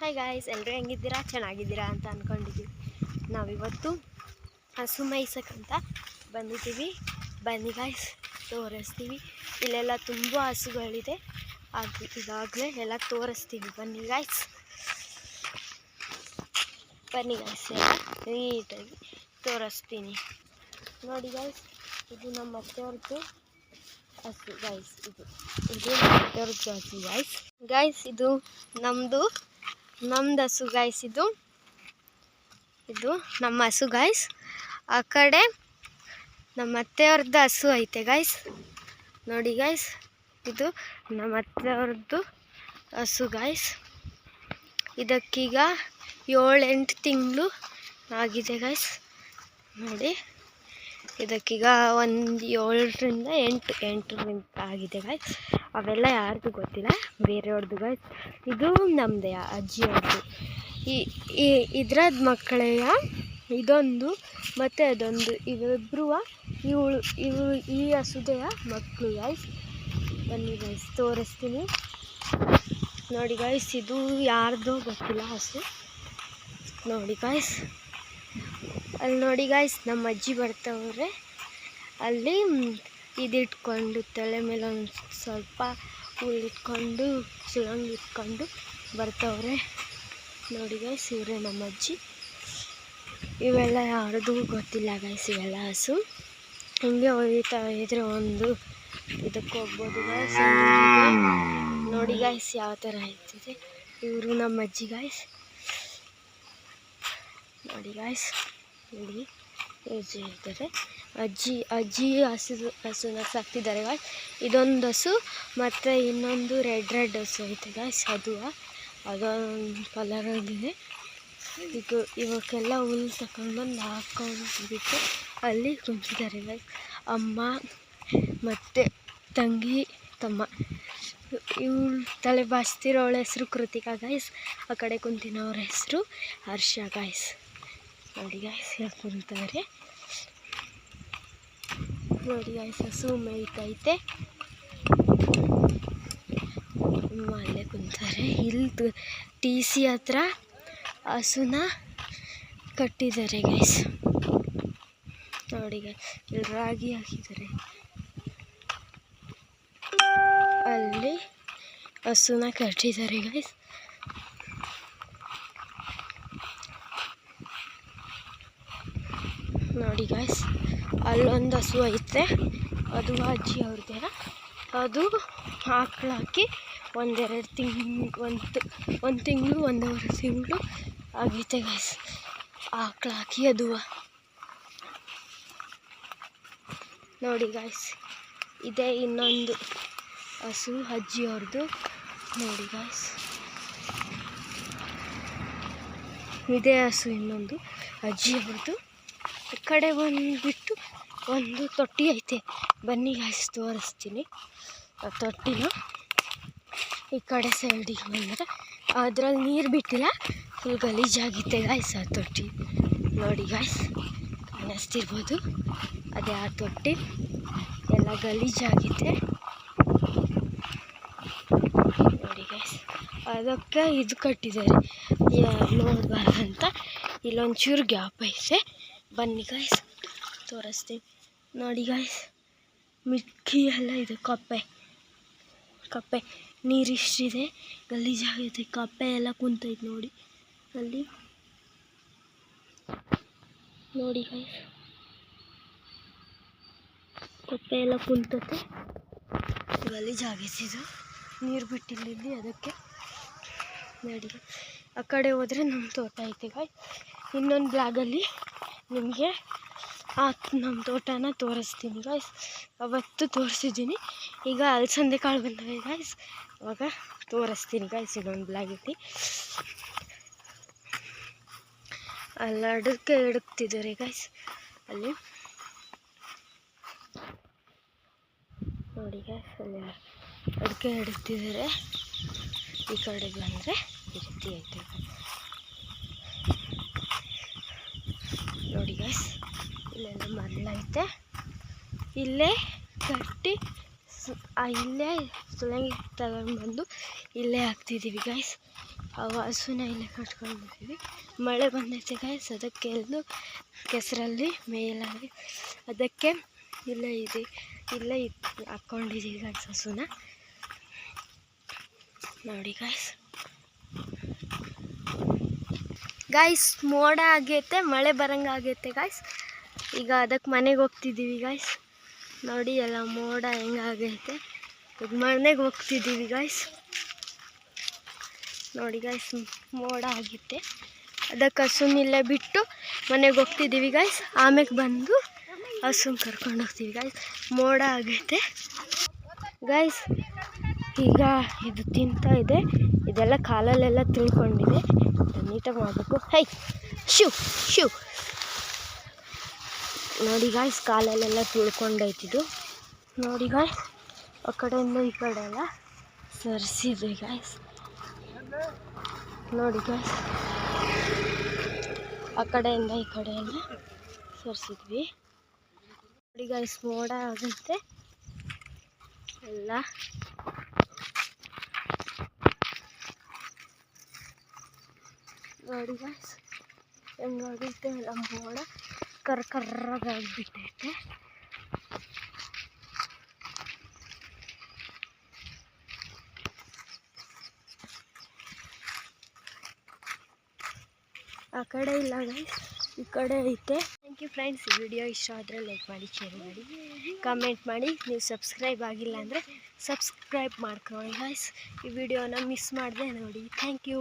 Hi guys ಎಲ್ಲರೂ ಹೆಂಗಿದ್ದೀರಾ? ಚೆನ್ನಾಗಿದ್ದೀರಾ ಅಂತ ಅಂದ್ಕೊಂಡಿದ್ದೀವಿ ನಾವಿವತ್ತು ಹಸು ಮೇಯ್ಸಕ್ಕಂತ ಬಂದಿದ್ದೀವಿ. ಬನ್ನಿ ಗಾಯ್ಸ್ ತೋರಿಸ್ತೀವಿ. ಇಲ್ಲೆಲ್ಲ ತುಂಬ ಹಸುಗಳಿದೆ. ಅದು ಇದಾಗಲೇ ಎಲ್ಲ ತೋರಿಸ್ತೀವಿ. ಬನ್ನಿ ಗಾಯ್ಸ್ ಬನ್ನಿ ಗಾಯ್ಸ್ ನೀಟಾಗಿ ತೋರಿಸ್ತೀನಿ. ನೋಡಿ ಗಾಯ್ಸ್ ಇದು ನಮ್ಮ ಅತ್ತೆಯವ್ರದ್ದು ಹಸು ಗಾಯ್ಸ್ ಇದು. ಇದು ನಮ್ಮ ಅತ್ತೆಯವ್ರದ್ದು ಹಸು ಗಾಯ್ಸ್ ಗಾಯ್ಸ್ ಇದು ನಮ್ಮದು ನಮ್ದು ಹಸು ಗಾಯ್ಸ್ ಇದು. ಇದು ನಮ್ಮ ಹಸು ಗಾಯ್ಸ್ ಆ ಕಡೆ ನಮ್ಮ ಅತ್ತೆಯವ್ರದ್ದು ಹಸು ಐತೆ ಗಾಯ್ಸ್ ನೋಡಿ ಗಾಯ್ಸ್ ಇದು ನಮ್ಮ ಅತ್ತೆಯವ್ರದ್ದು ಹಸು ಗಾಯ್ಸ್ ಇದಕ್ಕೀಗ ಏಳೆಂಟು ತಿಂಗಳು ಆಗಿದೆ ಗಾಯ್ಸ್ ನೋಡಿ. ಇದಕ್ಕೀಗ ಒಂದು ಏಳರಿಂದ ಎಂಟು ಎಂಟರಿಂದ ಆಗಿದೆ ಗಾಯ್ಸ್ ಅವೆಲ್ಲ ಯಾರ್ದು ಗೊತ್ತಿಲ್ಲ ಬೇರೆಯವ್ರದ್ದು ಗಾಯ್ಸ್ ಇದು ನಮ್ಮದೇ ಅಜ್ಜಿಯವ್ರದ್ದು ಈ ಇದ್ರದ್ದು ಮಕ್ಕಳೆಯ, ಇದೊಂದು ಮತ್ತು ಅದೊಂದು ಇವಿಬ್ರು ಇವಳು ಇವು ಈ ಹಸುದೆಯ ಮಕ್ಕಳು ಗಾಯ್ಸ್ ಬನ್ನಿ ಗಾಯ್ಸ್ ತೋರಿಸ್ತೀನಿ. ನೋಡಿ ಗಾಯ್ಸ್ ಇದು ಯಾರ್ದೋ ಗೊತ್ತಿಲ್ಲ ಹಸು. ನೋಡಿ ಗಾಯ್ಸ್ ಅಲ್ಲಿ ನೋಡಿ ಗಾಯ್ಸ್ ನಮ್ಮ ಅಜ್ಜಿ ಬರ್ತಾವ್ರೆ. ಅಲ್ಲಿ ಇದಿಟ್ಕೊಂಡು ತಲೆ ಮೇಲೆ ಒಂದು ಸ್ವಲ್ಪ ಹುಲ್ಲಿಟ್ಕೊಂಡು ಸುಳಂಗ್ ಇಟ್ಕೊಂಡು ಬರ್ತಾವ್ರೆ. ನೋಡಿ ಗಾಯ್ಸ್ ಇವರೇ ನಮ್ಮ ಅಜ್ಜಿ. ಇವೆಲ್ಲ ಯಾರ್ದು ಗೊತ್ತಿಲ್ಲ ಗಾಯ್ಸ್ ಇವೆಲ್ಲ ಹಸು. ಹಿಂಗೆ ಒಯ್ತಾ ಇದ್ರೆ ಒಂದು ಇದಕ್ಕೆ ಹೋಗ್ಬೋದು ಗಾಯ್ಸ್ ನೋಡಿ ಗಾಯ್ಸ್ ಯಾವ ಥರ ಆಯ್ತಿದೆ ಇವರು ನಮ್ಮ ಅಜ್ಜಿ ಗಾಯ್ಸ್ ನೋಡಿ ಗಾಯ್ಸ್ ನೋಡಿ ಅಜ್ಜಿ ಇದ್ದಾರೆ ಅಜ್ಜಿ ಅಜ್ಜಿ ಹಸು ಹಸುನ ಸಾಕ್ತಿದ್ದಾರೆ ಗಾಯ್ಸ್ ಇದೊಂದು ಹಸು, ಮತ್ತು ಇನ್ನೊಂದು ರೆಡ್ ರೆಡ್ ಹಸು ಐತೆ ಗಾಯ್ಸ್ ಅದು ಅದೊಂದು ಕಲರ್ ಆಗಿದೆ. ಇದು ಇವಕ್ಕೆಲ್ಲ ಹುಲ್ಲು ತಗೊಂಡ್ಬಂದು ಹಾಕೊಂಡು ಬಿಟ್ಟು ಅಲ್ಲಿ ಕುಂತಿದ್ದಾರೆ ಗಾಯ್ಸ್ ಅಮ್ಮ ಮತ್ತು ತಂಗಿ, ತಮ್ಮ. ಇವಳು ತಲೆ ಬಾಚ್ತಿರೋಳ ಹೆಸರು ಕೃತಿಕಾ ಗಾಯ್ಸ್ ಆ ಕಡೆ ಕುಂತಿನವ್ರ ಹೆಸರು ಹರ್ಷ ಗಾಯ್ಸ್ ನೋಡಿ ಗಾಯ್ಸ್ ಯಾಕೆ ಕುಂತಾರೆ ನೋಡಿ ಗಾಯ್ಸ್ ಹಸು ಮೇಯ್ತೈತೆ ಅಲ್ಲೇ ಕುಂತಾರೆ ಇಲ್ಲಿ ಟಿ ಸಿ ಹತ್ರ ಹಸುನ ಕಟ್ಟಿದ್ದಾರೆ ಗೈಸ್ ನೋಡಿ ಇಲ್ಲಿ ರಾಗಿ ಹಾಕಿದ್ದಾರೆ. ಅಲ್ಲಿ ಹಸುನ ಕಟ್ಟಿದ್ದಾರೆ ಗೈಸ್ ನೋಡಿ ಗಾಯ್ಸ್ ಅಲ್ಲೊಂದು ಹಸು ಐತೆ. ಅದು ಅಜ್ಜಿ ಅವ್ರದ್ದೇನ ಅದು ಆಕಳು ಹಾಕಿ ಒಂದೆರಡು ತಿಂಗ್, ಒಂದು ಒಂದು ತಿಂಗಳು, ಒಂದೂವರೆ ತಿಂಗಳು ಆಗೈತೆ ಗಾಯ್ಸ್ ಆಕಳು ಅದು ನೋಡಿ ಗಾಯ್ಸ್ ಇದೇ ಇನ್ನೊಂದು ಹಸು ಅಜ್ಜಿ ಅವ್ರದ್ದು ನೋಡಿ ಗಾಯ್ಸ್ ಇದೇ ಹಸು ಇನ್ನೊಂದು ಅಜ್ಜಿ ಅವ್ರದ್ದು ಈ ಕಡೆ ಬಂದುಬಿಟ್ಟು ಒಂದು ತೊಟ್ಟಿ ಐತೆ. ಬನ್ನಿ ಗಾಯ್ಸ್ ತೋರಿಸ್ತೀನಿ. ಆ ತೊಟ್ಟಿನ ಈ ಕಡೆ ಸೈಡಿಗೆ ಬಂದರೆ. ಅದ್ರಲ್ಲಿ ನೀರು ಬಿಟ್ಟಿಲ್ಲ. ಫುಲ್ ಗಲೀಜಾಗಿತ್ತೆ ಗಾಯ್ಸ್ ಆ ತೊಟ್ಟಿ. ನೋಡಿ ಗಾಯ್ಸ್ ಕಾಣಿಸ್ತಿರ್ಬೋದು. ಅದೇ ಆ ತೊಟ್ಟಿ. ಎಲ್ಲ ಗಲೀಜಾಗಿದೆ. ನೋಡಿ ಗಾಯ್ಸ್ ಅದಕ್ಕೆ ಇದು ಕಟ್ಟಿದ್ದಾರೆ. ನೋಡಬಾರ್ದಂತ ಇಲ್ಲೊಂಚೂರು ಗ್ಯಾಪ್ ಐತೆ. ಬನ್ನಿ ಗಾಯ್ಸ್ ತೋರಿಸ್ತೀವಿ ನೋಡಿ ಗಾಯ್ಸ್ ಮಿಕ್ಕಿ ಎಲ್ಲ ಇದೆ ಕಪ್ಪೆ. ಕಪ್ಪೆ ನೀರಿಷ್ಟಿದೆ ಗಲೀಜಾಗೈತೆ ಕಪ್ಪೆ ಎಲ್ಲ ಕುಂತೈತೆ ನೋಡಿ. ಅಲ್ಲಿ. ನೋಡಿ ಗಾಯ್ಸ್ ಕಪ್ಪೆ ಎಲ್ಲ ಕುಂತತೆ. ಗಲೀಜಾಗೈತೆ ಇದು. ನೀರು ಬಿಟ್ಟಿಲ್ಲಿ ಅದಕ್ಕೆ. ನೋಡಿ ಆ ಕಡೆ ಹೋದರೆ ನಮ್ಮ ತೋಟ ಐತೆ ಗಾಯ್ ಇನ್ನೊಂದು ಬ್ಲಾಗಲ್ಲಿ ನಿಮಗೆ ಆ ನಮ್ಮ ತೋಟನ ತೋರಿಸ್ತೀನಿ ಗಾಯ್ಸ್ ಅವತ್ತು ತೋರಿಸಿದ್ದೀನಿ. ಈಗ ಅಲಸಂದೆ ಕಾಳು ಬಂದಿದೆ ಗಾಯ್ಸ್ ಅವಾಗ ತೋರಿಸ್ತೀನಿ ಗಾಯ್ಸ್ ಇದೊಂದು ಬ್ಲಾಗಲ್ಲಿ ಅಲ್ಲಿ ಅಡಕೆ ಎಡಕ್ತಿದ್ದಾರೆ ಗಾಯ್ಸ್ ಅಲ್ಲಿ. ನೋಡಿ ಗಾಯ್ಸ್ ಅಲ್ಲಿ ಅಡಿಕೆ ಎಡಕ್ತಿದ್ದಾರೆ. ಈ ಕಡೆ ಬಂದರೆ ಈ ರೀತಿ ಐತೆ ನೋಡಿ ಗಸ್ ಇಲ್ಲೆಲ್ಲ ಮರಳೈತೆ ಇಲ್ಲೇ ಕಟ್ಟಿ ಇಲ್ಲೇ ಸುಲಂಗಿ ತಗೊಂಡ್ಬಂದು ಇಲ್ಲೇ ಹಾಕ್ತಿದ್ದೀವಿ ಗಾಯ್ಸ್ ಆ ಹಸುನ ಇಲ್ಲೇ ಕಟ್ಕೊಂಡಿದ್ದೀವಿ ಮಳೆ ಬಂದೈತೆ ಗಾಯ್ಸ್ ಅದಕ್ಕೆ ಎಲ್ಲೂ ಕೆಸರಲ್ಲಿ ಮೇಲಾಗಿ ಅದಕ್ಕೆ ಇಲ್ಲೇ ಇದೆ. ಇಲ್ಲೇ ಇಟ್ ಹಾಕ್ಕೊಂಡಿದ್ದೀವಿ ಗಾಯ್ಸ್ ಹಸುನ. ನೋಡಿ ಗಾಯ್ಸ್ ಗಾಯ್ಸ್ ಮೋಡ ಆಗೈತೆ, ಮಳೆ ಬರಂಗ ಆಗೈತೆ ಗಾಯ್ಸ್ ಈಗ ಅದಕ್ಕೆ ಮನೆಗೆ ಹೋಗ್ತಿದ್ದೀವಿ ಗಾಯ್ಸ್ ನೋಡಿ, ಎಲ್ಲ ಮೋಡ ಹೆಂಗಾಗೈತೆ ಈಗ ಮನೆಗೆ ಹೋಗ್ತಿದ್ದೀವಿ ಗಾಯ್ಸ್ ನೋಡಿ ಗಾಯ್ಸ್ ಮೋಡ ಆಗಿತ್ತೆ ಅದಕ್ಕೆ ಹಸುನಿಲ್ಲೇ ಬಿಟ್ಟು ಮನೆಗೆ ಹೋಗ್ತಿದ್ದೀವಿ ಗಾಯ್ಸ್ ಆಮೇಲೆ ಬಂದು ಹಸುನ ಕರ್ಕೊಂಡು ಹೋಗ್ತೀವಿ ಗಾಯ್ಸ್ ಮೋಡ ಆಗೈತೆ. ಗಾಯ್ಸ್ ಈಗ ಇದು ತಿಂತಾ ಇದೆ. ಇದೆಲ್ಲ ಕಾಲಲ್ಲೆಲ್ಲ ತಿಳ್ಕೊಂಡಿದೆ. ನೀಟಾಗಿ ಮಾಡಬೇಕು. ಹೈ! Shoe shoe. ನೋಡಿ ಗಾಯ್ಸ್ ಕಾಲಲ್ಲೆಲ್ಲ ತುಳ್ಕೊಂಡೈತಿದು ನೋಡಿ ಗಾಯ್ಸ್ ಆ ಕಡೆಯಿಂದ ಈ ಕಡೆ ಎಲ್ಲ ಸರಿಸಿದ್ವಿ ಗಾಯ್ಸ್ ನೋಡಿ ಗಾಯ್ಸ್ ಆ ಕಡೆಯಿಂದ ಈ ಕಡೆ ಎಲ್ಲ ಸರಿಸಿದ್ವಿ. ನೋಡಿ ಗಾಯ್ಸ್ ಮೋಡ ಆಗುತ್ತೆ. ಎಲ್ಲ ನೋಡಿ ಗಾಯ್ಸ್ ಹೆಂಗಾಗೈತೆ ಎಲ್ಲ ಮೋಡ ಕರ್ ಕರ್ರಾಗಾಗ್ಬಿಟ್ಟೈತೆ ಆ ಕಡೆ ಇಲ್ಲ ಗೈಸ್ ಈ ಕಡೆ ಐತೆ. ಥ್ಯಾಂಕ್ ಯು ಫ್ರೆಂಡ್ಸ್ ಈ ವಿಡಿಯೋ ಇಷ್ಟ ಆದರೆ ಲೈಕ್ ಮಾಡಿ ಶೇರ್ ಮಾಡಿ ಕಮೆಂಟ್ ಮಾಡಿ. ನೀವು ಸಬ್ಸ್ಕ್ರೈಬ್ ಆಗಿಲ್ಲ ಅಂದರೆ ಸಬ್ಸ್ಕ್ರೈಬ್ ಮಾಡ್ಕೊಳ್ಳಿ ಗೈಸ್ ಈ ವಿಡಿಯೋನ ಮಿಸ್ ಮಾಡಿದೆ ನೋಡಿ. Thank you